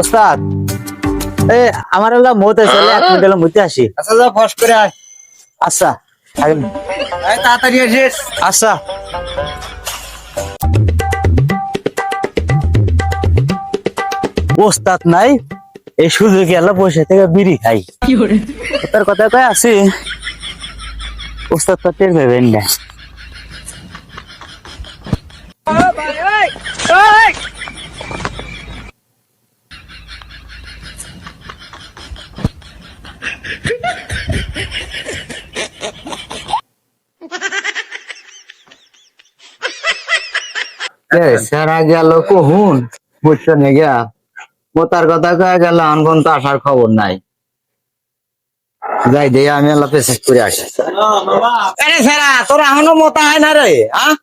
ওস্তাদ এ আমার এলা মত আছে এক মিনিট এলা মতে আসি। আচ্ছা যা ফস করে আয়। আচ্ছা। আয় তাড়াতাড়ি আসিস। আচ্ছা। ওস্তাদ নাই এই সুযোগে এলা বসে থেকে বিড়ি খাই। তার কথা কয় আছে ওস্তাদ তো টের পাবেন না। সারা গেল কহুন? বুঝছ নে গিয়া মোতার কথা কয়ে গেল আনগন তো আসার খবর নাই। যাই দে আমি আল্লাহ পেশাজ করে আসি। আরে সারা তোর এখনও মোতা হয় না রে হ্যাঁ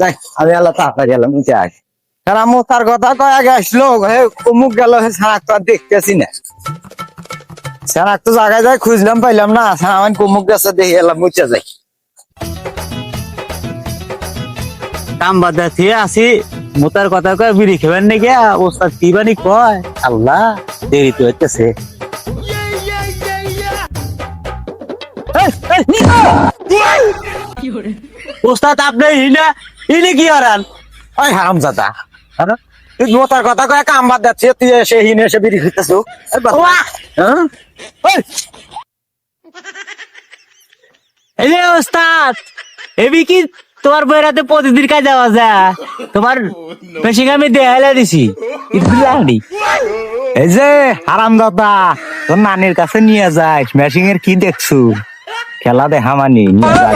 যাই আমি আল্লাহ তাড়াতাড়ি এলাম নিচে আসি সারা মোতার কথা কয়ে গেছিল হে অমুক গেল হে সারা তো দেখতেছি না। তো জায়গায় যাই খুঁজলাম পাইলাম না। সারা আমি কমুক গেছে দেখে এলাম মুচে যাই। কাম বাদা থিয়ে আসি। মোতার কথা কয় বিড়ি খেবেন নাকি? ওস্তাদ কি বানি কয়? আল্লাহ দেরি তো হইতেছে। ওস্তাদ আপনি হিনা হিনে কি হারান? ওই হারাম জাদা কথা কয়ে কাম বাদ যাচ্ছে তুই এসে হিনে এসে বিড়ি খেতেছ হ্যাঁ? এই ওস্তাদ এবি কি তোমার বইরাতে প্রতিদিন কাজ যাওয়া যা তোমার পেশিং আমি দেখাইলে দিছি। এই যে হারাম দাদা তোর নানির কাছে নিয়ে যাস মেশিং এর কি দেখছু? খেলা দেখা মানি নিয়ে যা